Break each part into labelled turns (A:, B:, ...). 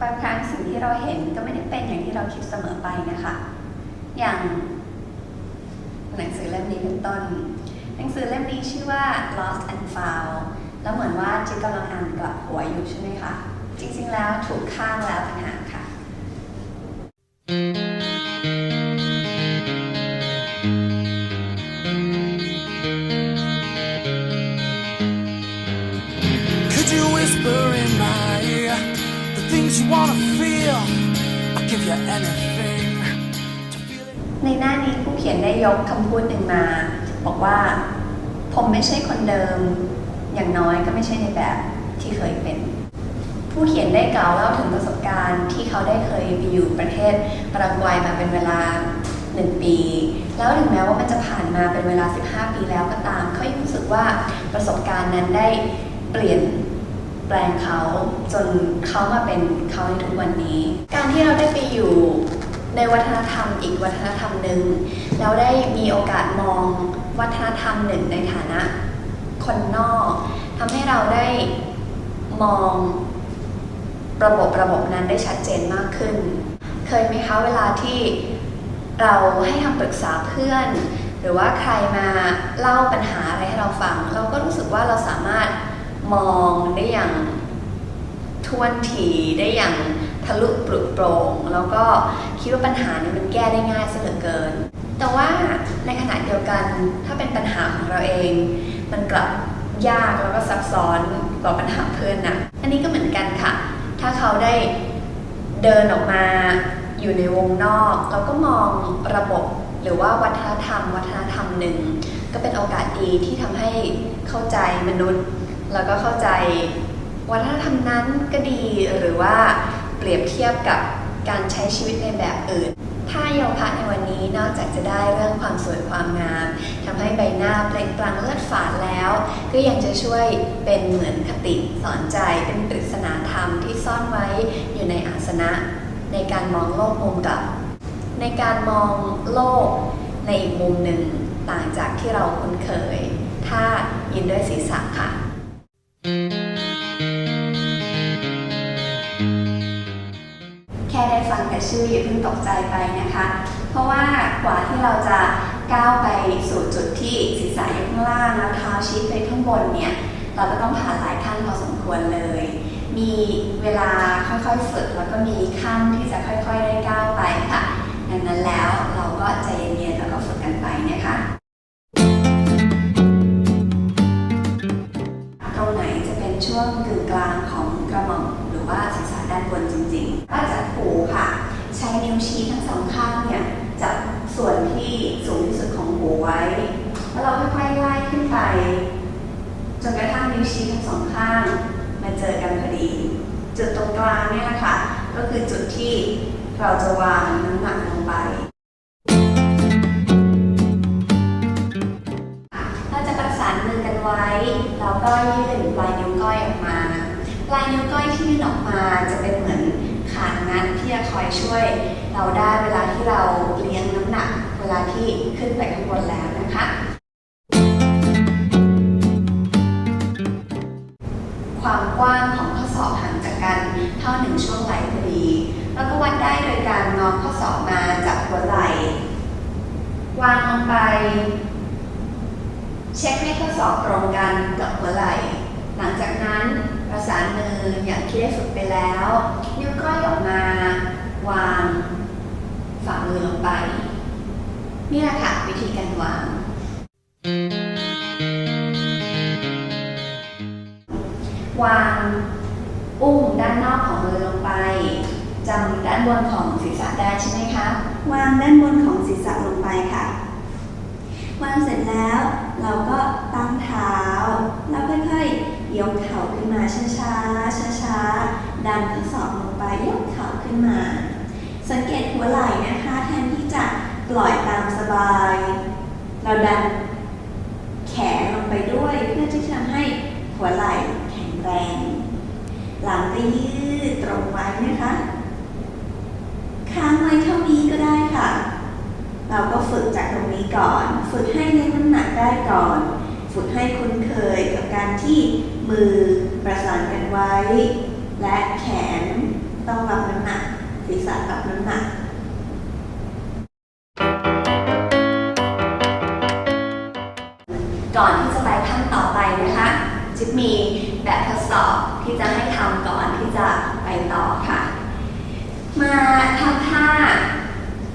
A: บางครั้งสิ่งที่เราเห็นก็ไม่ได้เป็นอย่างที่เราคิดเสมอไปนะคะ อย่างหนังสือเล่มนี้เป็นต้น หนังสือเล่มนี้ชื่อว่า Lost and Found แล้วเหมือนว่าจิ๊กกำลังอ่านกลับหัวอยู่ใช่ไหมคะ จริงๆแล้วถูกข้างแล้วนะค่ะ ยกคำพูดหนึ่งมา บอกว่าผมไม่ใช่คนเดิม อย่างน้อยก็ไม่ใช่ในแบบที่เคยเป็น ผู้เขียนได้กล่าวเล่าถึงประสบการณ์ที่เขาได้เคยไปอยู่ประเทศปารากวัยมาเป็นเวลาหนึ่งปี แล้วถึงแม้ว่ามันจะผ่านมาเป็นเวลา 15 ปีแล้วก็ตาม เขายังรู้สึกว่าประสบการณ์นั้นได้เปลี่ยนแปลงเขาจนเขามาเป็นเขาในทุกวันนี้ การที่เราได้ไปอยู่ ในวัฒนธรรมอีกวัฒนธรรมหนึ่งแล้วได้มีโอกาสมองวัฒนธรรมหนึ่งในฐานะคนนอกทำให้เราได้มองระบบระบบนั้นได้ชัดเจนมากขึ้น เคยไหมคะเวลาที่เราให้คำปรึกษาเพื่อน หรือว่าใครมาเล่าปัญหาอะไรให้เราฟัง เราก็รู้สึกว่าเราสามารถมองได้อย่างทวนทีได้อย่าง ทะลุปลุกโปร่งแล้วก็คิดว่าปัญหานี้มันแก้ได้ง่ายซะเหลือเกิน แต่ว่าในขณะเดียวกันถ้าเป็นปัญหาของเราเอง มันกลับยากแล้วก็ซับซ้อนกว่าปัญหาเพื่อนนะอันนี้ก็เหมือนกันค่ะ ถ้าเขาได้เดินออกมาอยู่ในวงนอก เราก็มองระบบหรือว่าวัฒนธรรม วัฒนธรรมหนึ่ง ก็เป็นโอกาสดีที่ทำให้เข้าใจมนุษย์ แล้วก็เข้าใจวัฒนธรรมนั้นก็ดีหรือว่า เปรียบเทียบกับการใช้ชีวิตในแบบอื่น ถ้าโยคะในวันนี้นอกจากจะได้เรื่องความสวยความงามทำให้ใบหน้าเปล่งปลั่งเลือดฝาดแล้ว ก็ยังจะช่วยเป็นเหมือนคติสอนใจเป็นปริศนาธรรมที่ซ่อนไว้อยู่ในอาสนะ ในการมองโลกมุมกลับ ในการมองโลกในอีกมุมหนึ่งต่างจากที่เราคุ้นเคย ถ้ายืนด้วยศีรษะค่ะ ชื่ออย่าเพิ่งตกใจไปนะคะ เพราะว่ากว่าที่เราจะก้าวไปสู่จุดที่ศีรษะยกข้างล่างแล้วเท้าชี้ไปข้างบนเนี่ยเราก็ต้องผ่านหลายขั้นพอสมควรเลย มีเวลาค่อยๆฝึกแล้วก็มีขั้นที่จะค่อยๆได้ก้าวไปค่ะดังนั้นแล้วเราก็ใจเจนกระทั่งนิ้วชี้ทั้งสองข้างมาเจอกันพอดี จุดตรงกลางเนี่ยแหละค่ะก็คือจุดที่เราจะวางน้ำหนักลงไปเราจะประสานมือกันไว้แล้วก็ยื่นปลายนิ้วก้อยออกมาปลายนิ้วก้อยที่ยื่นออกมาจะเป็นเหมือนขานงัดที่จะคอยช่วย เราได้เวลาที่เราเลี้ยงน้ำหนัก เวลาที่ขึ้นไปข้างบนแล้ว วางลงไป เช็คให้ข้อศอกตรงกันกับหัวไหล่ หลังจากนั้นประสานมืออย่างที่ได้ฝึกไปแล้ว นิ้วก้อยออกมา วางฝ่ามือลงไป นี่แหละค่ะวิธีการวาง วางอุ้งด้านนอกของมือลงไป จำด้านบนของศีรษะได้ใช่ไหมคะวางด้านบนของศีรษะลงไปค่ะวางเสร็จแล้ว เราก็ตั้งเท้า แล้วค่อยๆยกเข่าขึ้นมาช้าๆช้าๆดันข้อศอกลงไปยกเข่าขึ้นมา สังเกตหัวไหล่นะคะ แทนที่จะปล่อยตามสบาย เราดันแขนลงไปด้วยเพื่อที่จะทำให้หัวไหล่แข็งแรง หลังก็ยืดตรงไว้นะคะ ค้างไว้เท่านี้ก็ได้ค่ะ เราก็ฝึกจากตรงนี้ก่อน ฝึกให้ในน้ำหนักได้ก่อน ฝึกให้คุ้นเคยกับการที่มือประสานกันไว้ และแขนต้องรับน้ำหนักศีรษะรับน้ำหนักก่อนที่จะไปขั้นต่อไปนะคะ จิ๊บมีแบบทดสอบที่จะให้ทำก่อนที่จะไปต่อค่ะ มาทำท่า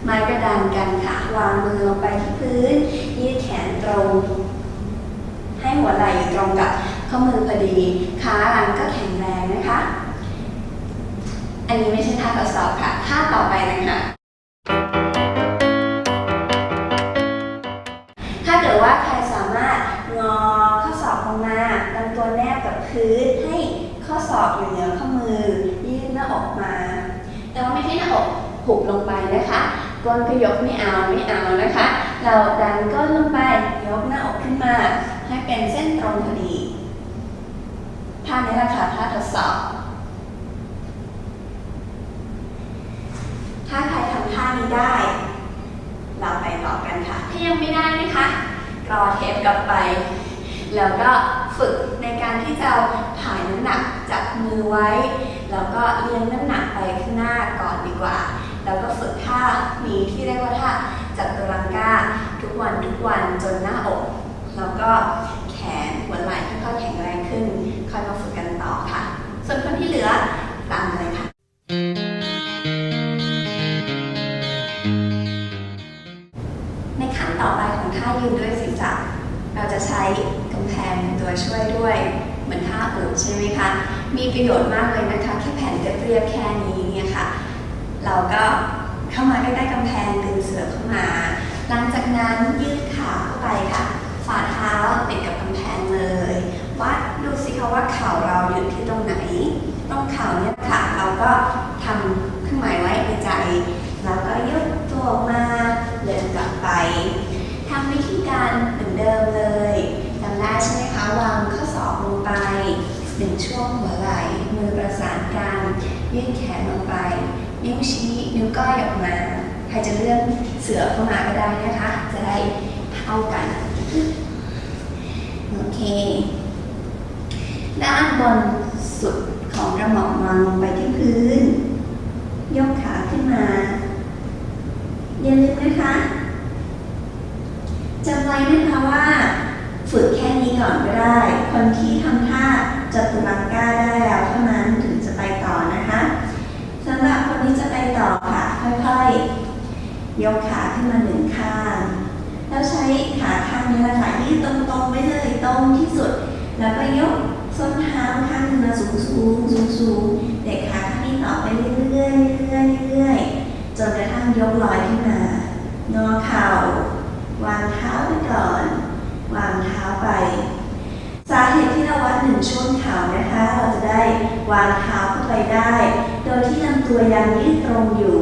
A: ไม้กระดานกันค่ะ วางมือลงไปที่พื้น ยืดแขนตรง ให้หัวไหล่อยู่ตรงกับข้อมือพอดี ขาหลังก็แข็งแรงนะคะ อันนี้ไม่ใช่ท่าทดสอบค่ะ ท่าต่อไปนะคะ ห้หน้าอกหุบลงไปนะคะก้นก็ยกไม่เอาไม่เอานะคะ เราดันก้นลงไปยกหน้าอกขึ้นมา ให้เป็นเส้นตรงพอดีท่านี้แหละค่ะท่าทดสอบ ถ้าใครทำท่านี้ได้ เราไปต่อกันค่ะ ถ้ายังไม่ได้นะคะรอเทปกลับไป แล้วก็ฝึกในการที่จะถ่ายน้ำหนักจากมือไว้ แล้วก็เลี้ยงน้ำหนักไปข้างหน้าก่อนดีกว่า แล้วก็ฝึกท่ามีที่เรียกว่าท่าจัตุรังกาทุกวันทุกวันจนหน้าอก แล้วก็แขนหัวไหล่ค่อยๆแข็งแรงขึ้นค่อยมาฝึกกันต่อค่ะ ส่วนคนที่เหลือตามเลยค่ะในขั้นต่อไปของท่ายืนด้วยศีรษะเราจะใช้กำแพงเป็นตัวช่วยด้วย เหมือนท่าอูดใช่ไหมคะมีประโยชน์มากเลยนะคะ แค่แผ่นเรียบๆแค่นี้เนี่ยค่ะ เราก็เข้ามาใกล้ๆกำแพงดึงเสือเข้ามา หลังจากนั้นยืดขาเข้าไปค่ะฝ่าเท้าติดกับกำแพงเลย วัดดูสิคะว่าเข่าเราอยู่ที่ตรงไหน ตรงเข่าเนี่ยค่ะ เราก็ทำเครื่องหมายไว้ในใจ แล้วก็ยกตัวออกมาเดินกลับไปทำวิธีการเหมือนเดิมเลยจำได้ใช่ไหมคะ วางข้อศอกลงไปหนึ่งช่วงหัวไหล่ มือประสานกันยืดแขนลงไป นิ้วชี้นิ้วก้อยออกมา ใครจะเลื่อนเสือเข้ามาก็ได้นะคะ จะได้เท่ากัน โอเค ด้านบนสุดของกระหม่อมวางลงไปที่พื้น ยกขาขึ้นมา อย่าลืมนะคะจำไว้นะคะว่า ฝึกแค่นี้ก่อนก็ได้ คนที่ทำท่าจัตุรังกาได้แล้วเท่านั้นถึงจะไปต่อนะคะสำหรับคนที่จะไปต่อ ค่อยๆ ยกขาขึ้นมาหนึ่งข้าง แล้วใช้ขาข้างนี้แหละค่ะยืดตรงๆไว้เลยตรงที่สุด แล้วก็ยกส้นเท้าข้างหนึงมาสูงสูงสูงสูงๆเด็กขาข้างนี้ต่อไปเรื่อยๆเรื่อยๆเรื่อยๆจนกระทั่งยกลอยขึ้นมางอเข่าวางเท้าไปก่อน วางเท้าไป สาเหตุที่เราวัดหนึ่งช่วงเข่านะคะ เราจะได้วางเท้าเข้าไปได้ โดยที่ลำตัวยังยืดตรงอยู่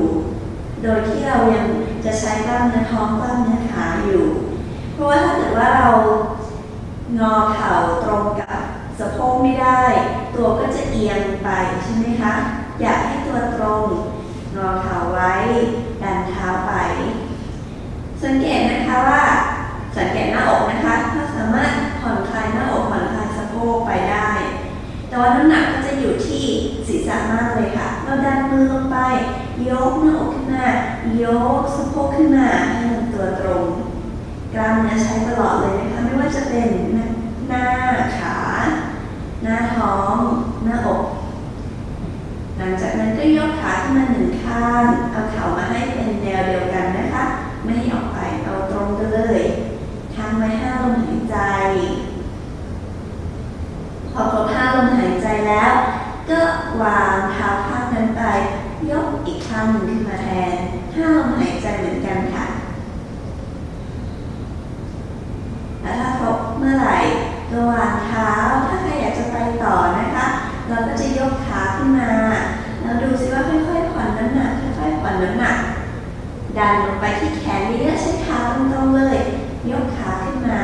A: โดยที่เรายังจะใช้กล้ามเนื้อท้องกล้ามเนื้อขาอยู่ เพราะว่าถ้าเกิดว่าเรางอเข่าตรงกับสะโพกไม่ได้ ตัวก็จะเอียงไปใช่ไหมคะ อยากให้ตัวตรงงอเข่าไว้ดันเท้าไป สังเกตนะคะว่า สังเกตหน้าอกนะคะถ้าสามารถผ่อนคลายหน้าอกผ่อนคลายสะโพกไปได้ แต่ว่าน้ำหนักก็ อยู่ที่ศีรษะมากเลยค่ะ เราดันมือลงไป ยกหน้าอกขึ้นมายกสะโพกขึ้นมาให้มันตัวตรง กล้ามเนื้อใช้ตลอดเลยนะคะ ไม่ว่าจะเป็นหน้าขา หน้าท้อง หน้าอก หลังจากนั้นก็ยกขาขึ้นมาหนึ่งข้าง เอาเข่ามาให้เป็นแนวเดียวกันนะคะ ไม่ให้ออกไป เอาตรงกันเลยค้างไว้ห้าลมหายใจ พอครบห้าลมหายใจแล้ว ก็วางเท้าข้างนั้นไป ยกอีกข้างหนึ่งขึ้นมาแทนห้าลมหายใจเหมือนกันค่ะ แล้วถ้าครบเมื่อไหร่ก็วางเท้าถ้าใครอยากจะไปต่อนะคะ เราก็จะยกขาขึ้นมาแล้วดูซิว่าค่อยๆผ่อนน้ำหนักค่อยๆผ่อนน้ำหนักดันลงไปที่แขนเยอะๆใช้ขาตรงๆเลย ยกขาขึ้นมา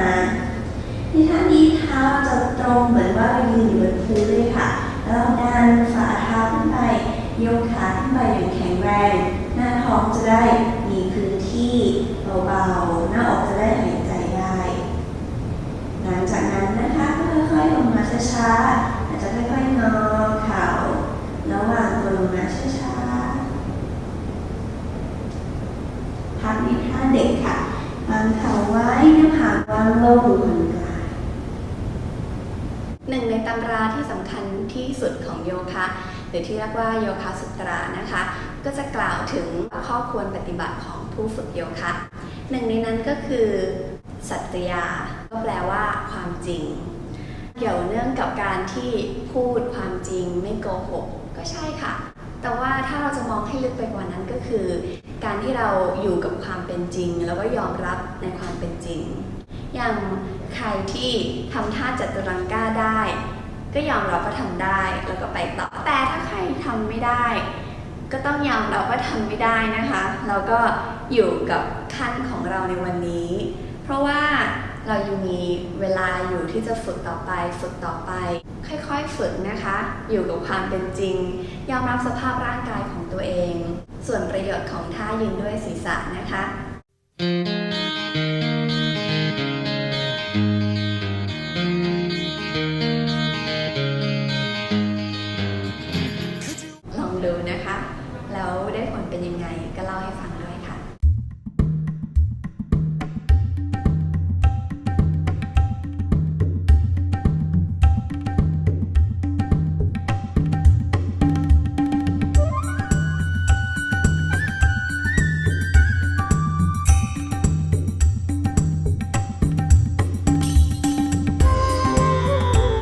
A: ในท่านี้เท้าจะตรงเหมือนว่าเรายืนอยู่บนพื้นเลยค่ะ แล้วเราดันฝ่าเท้าขึ้นไป ยกขาขึ้นไปอย่างแข็งแรง หน้าท้องจะได้มีพื้นที่เบาๆ หน้าอกจะได้หายใจได้ หลังจากนั้นนะคะก็ค่อยๆลงมาช้าๆ อาจจะค่อยๆงอเข่า
B: แล้ววางตัวลงมาช้าๆพักในท่าเด็กค่ะวางเข่าไว้หน้าผากวางลงผ่อนคลาย
A: หนึ่งในตำราที่สำคัญที่สุดของโยคะ หรือที่เรียกว่าโยคะสุตรานะคะ ก็จะกล่าวถึงข้อควรปฏิบัติของผู้ฝึกโยคะหนึ่งในนั้นก็คือสัตยา ก็แปลว่าความจริง เกี่ยวเนื่องกับการที่พูดความจริงไม่โกหก ก็ใช่ค่ะ แต่ว่าถ้าเราจะมองให้ลึกไปกว่านั้นก็คือ การที่เราอยู่กับความเป็นจริง แล้วก็ยอมรับในความเป็นจริง อย่างใครที่ทำท่าจัตุรังก้าได้ ก็ยอมรับว่าทำได้แล้วก็ไปต่อแต่ถ้าใครทำไม่ได้ ก็ต้องยอมรับว่าทำไม่ได้นะคะแล้วก็อยู่กับขั้นของเราในวันนี้ เพราะว่าเรายังมีเวลาอยู่ที่จะฝึกต่อไปฝึกต่อไป ค่อยๆฝึกนะคะ อยู่กับความเป็นจริง ยอมรับสภาพร่างกายของตัวเอง ส่วนประโยชน์ของท่ายืนด้วยศีรษะนะคะ